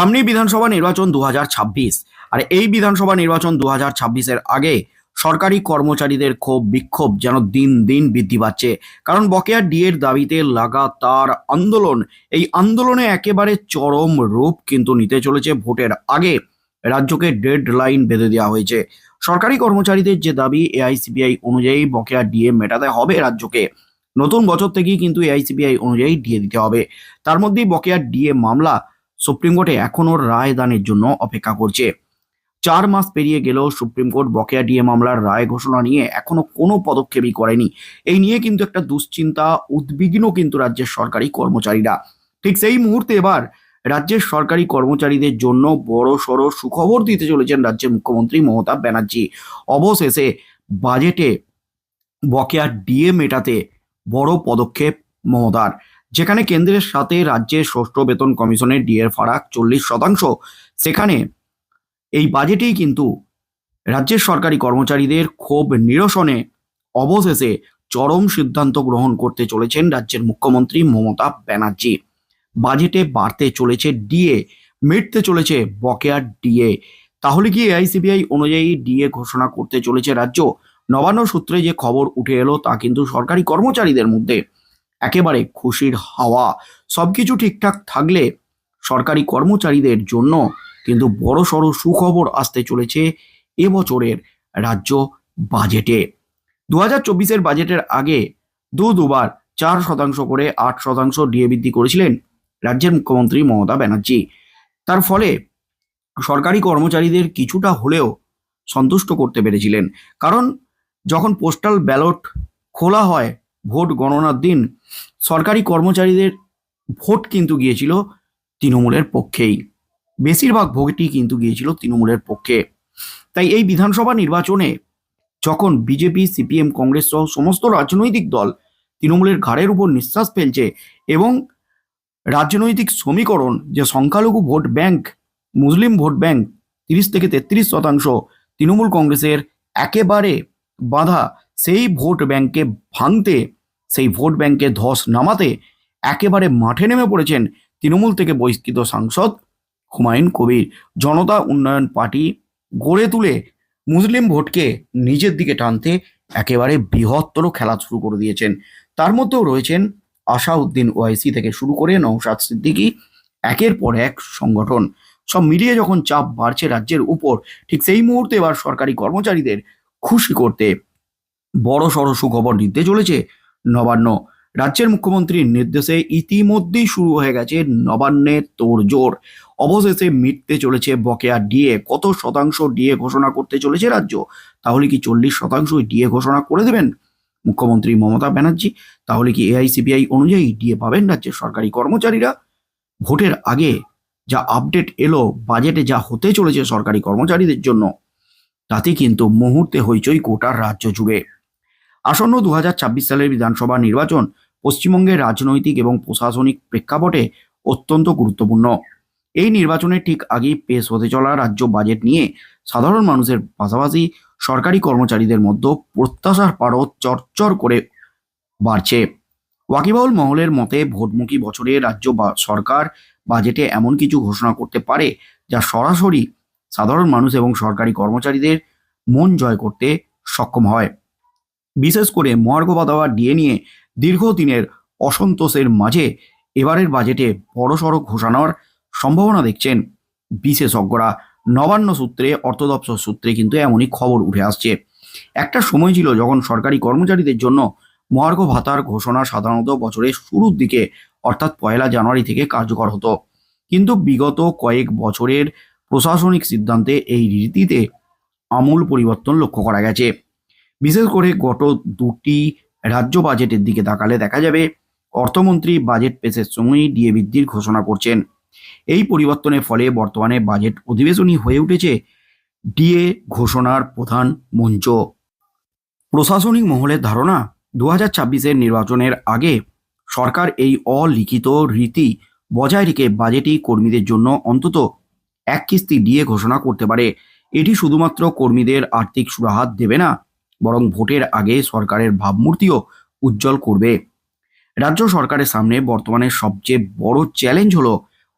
সামনেই বিধানসভা নির্বাচন দু হাজার ছাব্বিশ। আর এই বিধানসভা নির্বাচন দু এর আগে সরকারি কর্মচারীদের ক্ষোভ, বিক্ষোভ যেন দিন দিন বৃদ্ধি পাচ্ছে। কারণ বকেয়া ডিএর দাবিতে লাগাতার আন্দোলন। এই আন্দোলনে একেবারে চরম রূপ কিন্তু নিতে চলেছে ভোটের আগে। রাজ্যকে ডেড লাইন বেঁধে দেওয়া হয়েছে। সরকারি কর্মচারীদের যে দাবি এআইসিপিআই অনুযায়ী বকেয়া ডিএ মেটাতে হবে রাজ্যকে। নতুন বছর থেকেই কিন্তু এআইসিপিআই অনুযায়ী ডিএ দিতে হবে। তার মধ্যেই বকেয়া ডিএ মামলা সুপ্রিম কোর্টে এখনও রায় দানের জন্য অপেক্ষা করছে। চার মাস পেরিয়ে গেলেও সুপ্রিম কোর্ট বকেয়া ডিএ মামলার রায় ঘোষণা নিয়ে এখনও কোনো পদক্ষেপই করেনি। এই নিয়ে কিন্তু একটা দুশ্চিন্তা, উদ্বিগ্ন কিন্তু রাজ্যের সরকারি কর্মচারীরা। ঠিক সেই মুহূর্তে এবার রাজ্যের সরকারি কর্মচারীদের জন্য বড় সড়ো সুখবর দিতে চলেছেন রাজ্যের মুখ্যমন্ত্রী মমতা ব্যানার্জি। অবশেষে বাজেটে বকেয়া ডিএ মেটাতে বড় পদক্ষেপ মমতার। যেখানে কেন্দ্রের সাথে রাজ্যের ষষ্ঠ বেতন কমিশনের ডিএর ফারাক চল্লিশ শতাংশ, সেখানে এই বাজেটেই কিন্তু রাজ্যের সরকারি কর্মচারীদের ক্ষোভ নিরসনে অবশেষে চরম সিদ্ধান্ত গ্রহণ করতে চলেছেন রাজ্যের মুখ্যমন্ত্রী মমতা ব্যানার্জি। বাজেটে বাড়তে চলেছে ডিএ, মিটতে চলেছে বকেয়া ডিএ। তাহলে কি এআইসিবিআই অনুযায়ী ডিএ ঘোষণা করতে চলেছে রাজ্য? নবান্ন সূত্রে যে খবর উঠে এলো তা কিন্তু সরকারি কর্মচারীদের মধ্যে। একেবারে খুশির হাওয়া। সব কিছু ঠিকঠাক থাকলে সরকারি কর্মচারীদের জন্য কিন্তু বড় সড় সুখবর আসতে চলেছে এবছরের রাজ্য বাজেটে। দু হাজার চব্বিশের বাজেটের আগে দু দুবার চার শতাংশ করে আট শতাংশ ডিএ বৃদ্ধি করেছিলেন রাজ্যের মুখ্যমন্ত্রী মমতা ব্যানার্জি। তার ফলে সরকারি কর্মচারীদের কিছুটা হলেও সন্তুষ্ট করতে পেরেছিলেন। কারণ যখন পোস্টাল ব্যালট খোলা হয় ভোট গণনার দিন সরকারি কর্মচারীদের ভোট কিন্তু গিয়েছিল তৃণমূলের পক্ষেই। বেশিরভাগ ভোটই কিন্তু গিয়েছিল তৃণমূলের পক্ষে। তাই এই বিধানসভা নির্বাচনে যখন বিজেপি, সিপিএম, কংগ্রেস সহ সমস্ত রাজনৈতিক দল তৃণমূলের ঘাড়ের উপর নিঃশ্বাস ফেলছে এবং রাজনৈতিক সমীকরণ, যে সংখ্যালঘু ভোট ব্যাংক, মুসলিম ভোট ব্যাংক তিরিশ থেকে তেত্রিশ শতাংশ তৃণমূল কংগ্রেসের একেবারে বাধা, সেই ভোট ব্যাংকে ভাঙতে সেই ভোট ব্যাংকে ধস নামাতে একেবারে মাঠে নেমে পড়েছেন তৃণমূল থেকে বহিষ্কৃত সাংসদ হুমায়ুন কবির। জনতা উন্নয়ন পার্টি গড়ে তুলে মুসলিম ভোটকে নিজের দিকে টানতে একেবারে বৃহত্তর খেলা শুরু করে দিয়েছেন। তার মধ্যেও রয়েছেন আশাউদ্দিন ওয়াইসি থেকে শুরু করে নৌসাদ সিদ্দিকী। একের পর এক সংগঠন। সব মিলিয়ে যখন চাপ বাড়ছে রাজ্যের উপর, ঠিক সেই মুহূর্তে এবার সরকারি কর্মচারীদের খুশি করতে বড় সড় সুখবর দিতে চলেছে নবান্ন। রাজ্যের মুখ্যমন্ত্রীর নির্দেশে ইতিমধ্যেই শুরু হয়ে গেছে নবান্নের তোড়জোড়। অবশেষে মিটতে চলেছে বকেয়া ডিএ। কত শতাংশ ডিএ ঘোষণা করতে চলেছে রাজ্য? তাহলে কি চল্লিশ শতাংশ ডিএ ঘোষণা করে দেবেন? মুখ্যমন্ত্রী মমতা ব্যানার্জি, তাহলে কি এআইসিপিআই অনুযায়ী ডিএ পাবেন রাজ্যের সরকারি কর্মচারীরা? ভোটের আগে যা আপডেট এলো, বাজেটে যা হতে চলেছে সরকারি কর্মচারীদের জন্য, তাতে কিন্তু মুহূর্তে হইচই গোটার রাজ্য জুড়ে। আসন্ন দু হাজার ছাব্বিশ সালের বিধানসভা নির্বাচন পশ্চিমবঙ্গের রাজনৈতিক এবং প্রশাসনিক প্রেক্ষাপটে অত্যন্ত গুরুত্বপূর্ণ। এই নির্বাচনের ঠিক আগেই পেশ হতে চলা রাজ্য বাজেট নিয়ে সাধারণ মানুষের পাশাপাশি সরকারি কর্মচারীদের মধ্যে প্রত্যাশার পারদ চরচর করে বাড়ছে। ওয়াকিবাউল মহলের মতে, ভোটমুখী বছরে রাজ্য সরকার বাজেটে এমন কিছু ঘোষণা করতে পারে যা সরাসরি সাধারণ মানুষ এবং সরকারি কর্মচারীদের মন জয় করতে সক্ষম হয়। বিশেষ করে মহার্ঘ বাদাওয়া ডিএ নিয়ে দীর্ঘদিনের অসন্তোষের মাঝে এবারের বাজেটে বড়সড় ঘোষণার সম্ভাবনা দেখছেন বিশেষজ্ঞরা। নবান্ন সূত্রে অর্থ দপ্তর সূত্রে কিন্তু এমনই খবর উঠে আসছে। একটা সময় ছিল যখন সরকারি কর্মচারীদের জন্য মহার্ঘ ভাতার ঘোষণা সাধারণত বছরের শুরুর দিকে, অর্থাৎ পয়লা জানুয়ারি থেকে কার্যকর হতো। কিন্তু বিগত কয়েক বছরের প্রশাসনিক সিদ্ধান্তে এই রীতিতে আমূল পরিবর্তন লক্ষ্য করা গেছে। বিশেষ করে গত দুটি রাজ্য বাজেটের দিকে তাকালে দেখা যাবে অর্থমন্ত্রী বাজেট পেশের সময়ই ডিএ বৃদ্ধির ঘোষণা করছেন। এই পরিবর্তনের ফলে বর্তমানে বাজেট অধিবেশনই হয়ে উঠেছে ডিএ ঘোষণার প্রধান মঞ্চ। প্রশাসনিক মহলের ধারণা দু হাজার ছাব্বিশের নির্বাচনের আগে সরকার এই অলিখিত রীতি বজায় রেখে বাজেটেই কর্মীদের জন্য অন্তত এক কিস্তি ডিএ ঘোষণা করতে পারে। এটি শুধুমাত্র কর্মীদের আর্থিক সুরাহাত দেবে না বরং ভোটের আগে সরকারের ভাবমূর্তিও উজ্জ্বল করবে। রাজ্য সরকারের সামনে বর্তমানে সবচেয়ে বড় চ্যালেঞ্জ হলো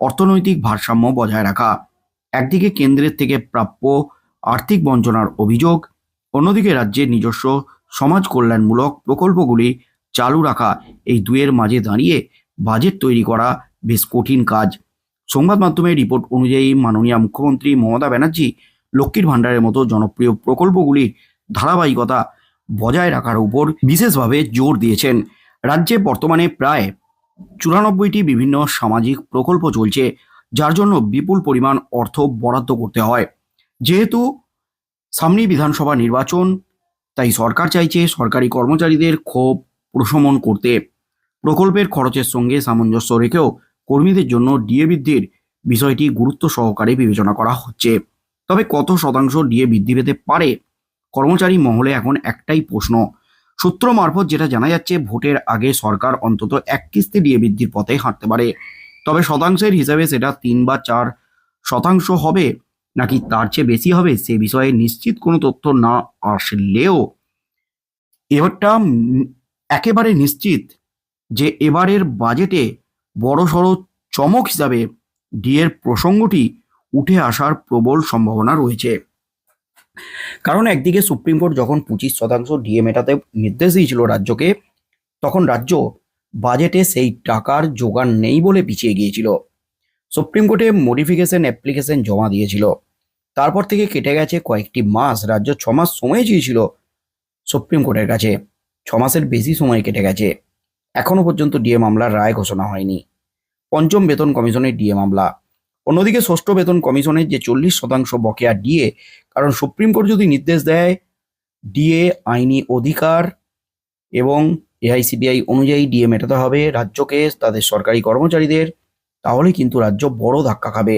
অর্থনৈতিক ভারসাম্য বজায় রাখা। একদিকে কেন্দ্রের থেকে প্রাপ্য আর্থিক বঞ্চনার অভিযোগ, অন্যদিকে রাজ্যের নিজস্ব সমাজ কল্যাণমূলক প্রকল্পগুলি চালু রাখা, এই দুয়ের মাঝে দাঁড়িয়ে বাজেট তৈরি করা বেশ কঠিন কাজ। সংবাদ মাধ্যমের রিপোর্ট অনুযায়ী মাননীয় মুখ্যমন্ত্রী মমতা ব্যানার্জি লক্ষ্মীর ভাণ্ডারের মতো জনপ্রিয় প্রকল্পগুলির ধারাবাহিকতা বজায় রাখার উপর বিশেষভাবে জোর দিয়েছেন। রাজ্যে বর্তমানে প্রায় চুরানব্বইটি বিভিন্ন সামাজিক প্রকল্প চলছে, যার জন্য বিপুল পরিমাণ অর্থ বরাদ্দ করতে হয়। যেহেতু সামনেই বিধানসভা নির্বাচন, তাই সরকার চাইছে সরকারি কর্মচারীদের ক্ষোভ প্রশমন করতে। প্রকল্পের খরচের সঙ্গে সামঞ্জস্য রেখেও কর্মীদের জন্য ডিএ বৃদ্ধির বিষয়টি গুরুত্ব সহকারে বিবেচনা করা হচ্ছে। তবে কত শতাংশ ডিএ বৃদ্ধি পেতে পারে কর্মচারী মহলে এখন একটাই প্রশ্ন। সূত্র মারফত যেটা জানা যাচ্ছে, ভোটের আগে সরকার অন্তত এক কিস্তি ডিএ বৃদ্ধির পথে হাঁটতে পারে। তবে শতাংশের হিসাবে সেটা তিন বা চার শতাংশ হবে, নাকি তার চেয়ে বেশি হবে সে বিষয়ে নিশ্চিত কোনো তথ্য না আসলেও। এবারটা একেবারে নিশ্চিত যে এবারের বাজেটে বড়সড় চমক হিসাবে ডিএর প্রসঙ্গটি উঠে আসার প্রবল সম্ভাবনা রয়েছে। কারণ একদিকে সুপ্রিম কোর্ট যখন পঁচিশ শতাংশ ডিএ মেটাতে নির্দেশ দিয়েছিল রাজ্যকে, তখন রাজ্য বাজেটে সেই টাকার জোগান নেই বলে পিছিয়ে গিয়েছিল। সুপ্রিম কোর্টে মডিফিকেশন অ্যাপ্লিকেশন জমা দিয়েছিল। তারপর থেকে কেটে গেছে কয়েকটি মাস, রাজ্য ছ মাস সময় চেয়েছিল সুপ্রিম কোর্টের কাছে। ছ মাসের বেশি সময় কেটে গেছে। এখনও পর্যন্ত ডিএ মামলার রায় ঘোষণা হয়নি। পঞ্চম বেতন কমিশনের ডিএ মামলা। অন্যদিকে ষষ্ঠ বেতন কমিশনের যে চল্লিশ শতাংশ বকেয়া ডিএ, কারণ সুপ্রিম কোর্ট যদি নির্দেশ দেয়, ডিএ আইনি অধিকার এবং এআইসিবিআই অনুযায়ী ডিএ মেটাতে হবে রাজ্যকে, তাদের সরকারি কর্মচারীদের, তাহলে কিন্তু রাজ্য বড় ধাক্কা খাবে।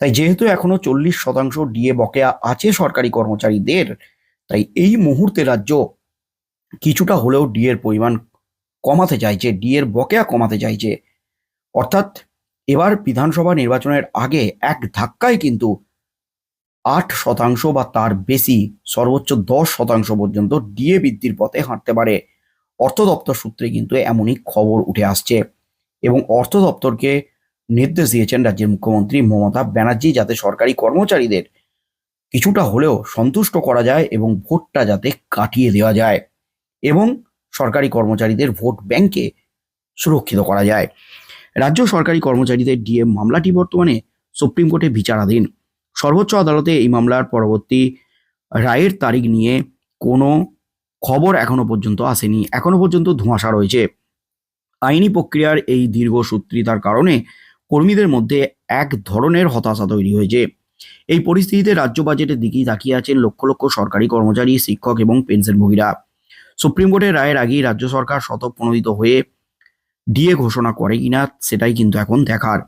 তাই যেহেতু এখনও চল্লিশ শতাংশ ডিএ বকেয়া আছে সরকারি কর্মচারীদের, তাই এই মুহূর্তে রাজ্য কিছুটা হলেও ডিএর পরিমাণ কমাতে চাইছে, ডিএর বকেয়া কমাতে চাইছে। অর্থাৎ এবার বিধানসভা নির্বাচনের আগে এক ধাক্কায় কিন্তু আট শতাংশ বা তার বেশি, সর্বোচ্চ দশ শতাংশ পর্যন্ত ডিএ বৃদ্ধির পথে হাঁটতে পারে। অর্থ দপ্তর সূত্রে কিন্তু এমনই খবর উঠে আসছে এবং অর্থ দপ্তরকে নির্দেশ দিয়েছেন রাজ্যের মুখ্যমন্ত্রী মমতা ব্যানার্জি যাতে সরকারি কর্মচারীদের কিছুটা হলেও সন্তুষ্ট করা যায় এবং ভোটটা যাতে কাটিয়ে দেওয়া যায় এবং সরকারি কর্মচারীদের ভোট ব্যাংকে সুরক্ষিত করা যায়। রাজ্য সরকারি কর্মচারীদের ডিএম মামলাটি বর্তমানে সুপ্রিম কোর্টে বিচারাধীন। সর্বোচ্চ আদালতে এই মামলার পরবর্তী রায়ের তারিখ নিয়ে কোনো খবর এখনও পর্যন্ত আসেনি। এখনও পর্যন্ত ধোঁয়াশা রয়েছে। আইনি প্রক্রিয়ার এই দীর্ঘসূত্রিতার কারণে কর্মীদের মধ্যে এক ধরনের হতাশা তৈরি হয়েছে। এই পরিস্থিতিতে রাজ্য বাজেটের দিকেই তাকিয়ে আছেন লক্ষ লক্ষ সরকারি কর্মচারী, শিক্ষক এবং পেনশনভোগীরা। সুপ্রিম কোর্টের রায়ের আগেই রাজ্য সরকার শতপ্রণোদিত হয়ে ডিএ ঘোষণা করে কিনা সেটাই কিন্তু এখন দেখার।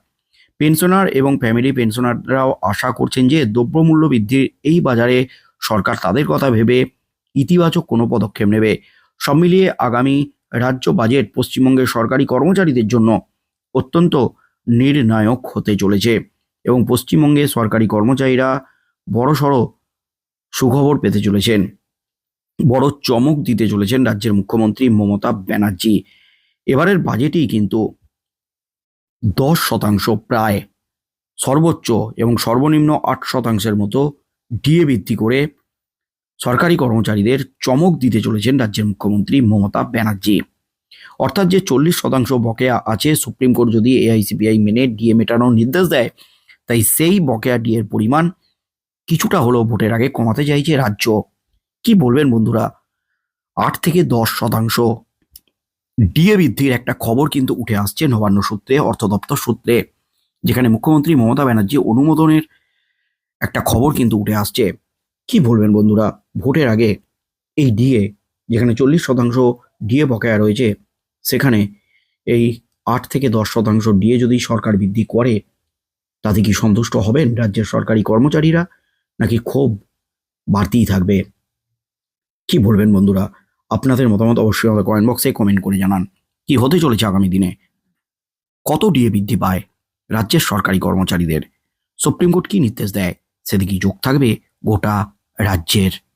পেনশনার এবং ফ্যামিলি পেনশনাররাও আশা করছেন যে দ্রব্যমূল্য বৃদ্ধির এই বাজারে সরকার তাদের কথা ভেবে ইতিবাচক কোনো পদক্ষেপ নেবে। সব মিলিয়ে আগামী রাজ্য বাজেট পশ্চিমবঙ্গের সরকারি কর্মচারীদের জন্য অত্যন্ত নির্ণায়ক হতে চলেছে এবং পশ্চিমবঙ্গে সরকারি কর্মচারীরা বড়সড় সুখবর পেতে চলেছেন। বড় চমক দিতে চলেছেন রাজ্যের মুখ্যমন্ত্রী মমতা ব্যানার্জি। এবারের বাজেটেই কিন্তু দশ শতাংশ প্রায়। সর্বোচ্চ এবং সর্বনিম্ন আট শতাংশের মতো ডিএ বৃদ্ধি করে সরকারি কর্মচারীদের চমক দিতে চলেছেন রাজ্যের মুখ্যমন্ত্রী মমতা ব্যানার্জি। অর্থাৎ যে চল্লিশ শতাংশ বকেয়া আছে, সুপ্রিম কোর্ট যদি এআইসিপিআই মেনে ডিএ মেটানোর নির্দেশ দেয়, তাই সেই বকেয়া ডিএর পরিমাণ কিছুটা হলেও ভোটের আগে কমাতে চাইছে রাজ্য। কি বলবেন বন্ধুরা? আট থেকে দশ শতাংশ ডিএ বৃদ্ধির একটা খবর কিন্তু উঠে আসছে নবান্ন সূত্রে, অর্থ দপ্তর সূত্রে, যেখানে মুখ্যমন্ত্রী মমতা ব্যানার্জি অনুমোদনের একটা খবর কিন্তু উঠে আসছে। কি বলবেন বন্ধুরা? ভোটের আগে এই ডিএ, যেখানে চল্লিশ শতাংশ ডিএ বকেয়া রয়েছে, সেখানে এই আট থেকে দশ শতাংশ ডিএ যদি সরকার বৃদ্ধি করে, তাতে কি সন্তুষ্ট হবেন রাজ্যের সরকারি কর্মচারীরা? নাকি ক্ষোভ বাড়তেই থাকবে? কি বলবেন বন্ধুরা? আপনাদের মতামত অবশ্যই আমাদের কমেন্ট বক্সে কমেন্ট করে জানান। কি হতে চলেছে আগামী দিনে? কত ডিএ বৃদ্ধি পায় রাজ্যের সরকারি কর্মচারীদের? সুপ্রিম কোর্ট কি নির্দেশ দেয়? সেদিকে যোগ থাকবে গোটা রাজ্যের।